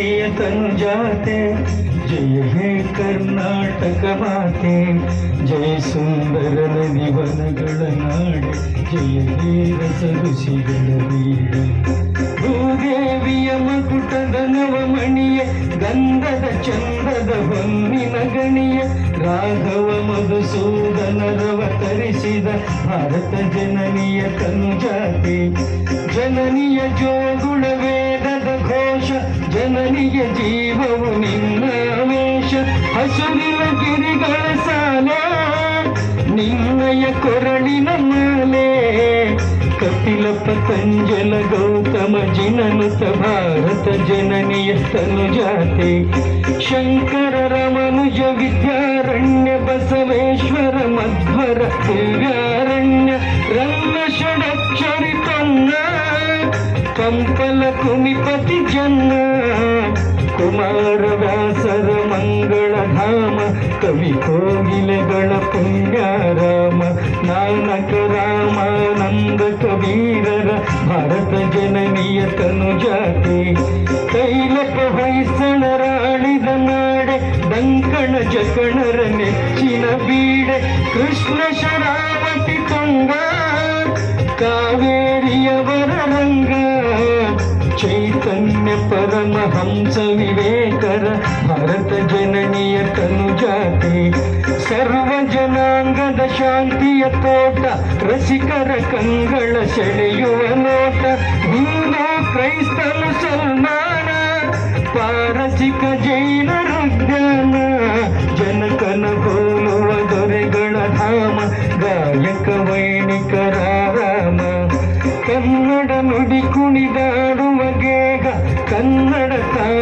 ಜನನಿಯ ತನುಜಾತೆ ಜಯ ಹೇ ಕರ್ನಾಟಕ ಮಾತೆ, ಜಯ ಸುಂದರ ನದಿ ವನಗಳ ನಾಡೆ, ಜಯ ಹೇ ರಸ ಋಷಿಗಳ ಬೀಡೆ. ಭೂದೇವಿಯ ಮಕುಟದ ನವಮಣಿಯ ಗಂಧದ ಚಂದದ ಹೊನ್ನಿನ ಗಣಿಯ, ರಾಘವ ಮಧುಸೂದನರವತರಿಸಿದ ಭಾರತ ಜನನಿಯ ತನುಜಾತಿ ಜನನಿಯ ಜೋಗುಳ ಜನನಿಯ ಜೀವವು ನಿನ್ನ ವೇಷ ಹಸುರಿನ ಗಿರಿಗಳ ಸಾಲೆ ನಿನ್ನಯ ಕೊರಳಿನ ಮಾಲೆ ಕಪಿಲ ಪತಂಜಲ ಗೌತಮ ಜಿನನುತ ಭಾರತ ಜನನಿಯ ತನುಜಾತೆ ಶಂಕರ ರಮನುಜ ವಿದ್ಯಾರಣ್ಯ ಬಸವೇಶ್ವರ ಮಧ್ವರ ದಿವ್ಯಾರಣ್ಯ ರಂಗ ಷಡಕ್ಷರಿ ತನ್ನ ಕಂಪಲ ಕುಮಿಪತಿ ಜನ್ನ ಕುಮಾರ ವ್ಯಾಸರ ಮಂಗಳ ಧಾಮ ಕವಿ ಕೋಗಿಲೆಗಳ ಪುಣ್ಯಾರಾಮ ನಾನಕ ರಾಮಾನಂದ ಕಬೀರರ ಭಾರತ ಜನನಿಯ ತನುಜಾತಿ ಕೈಲಕ ಹೊಯ್ಸಳರ ಆಳಿದ ನಾಡೆ ಡಂಕಣ ಜಕಣರ ನೆಚ್ಚಿನ ಬೀಡೆ ಕೃಷ್ಣ ಶರಾವತಿ ಚೈತನ್ಯ ಪರಮಹಂಸ ವಿವೇಕರ, ಭಾರತ ಜನನಿಯ ತನುಜಾತಿ ಸರ್ವ ಜನಾಂಗದ ಶಾಂತಿಯ ತೋಟ, ರಸಿಕರ ಕಂಗಳ ಸೆಳೆಯುವ ನೋಟ. ಹಿಂದೂ ಕ್ರೈಸ್ತ ಮುಸಲ್ಮಾನ ಪಾರಸಿಕ ಜೈನ ಜ್ಞಾನ ಜನಕನ ಹೋಲುವ ದೊರೆಗಳ ಧಾಮ, ಗಾಯಕ ವೈಣಿಕರ ರಾಮ. ಕನ್ನಡ ನುಡಿ ಕುಣಿದಾಡು கண்ணடத்தான்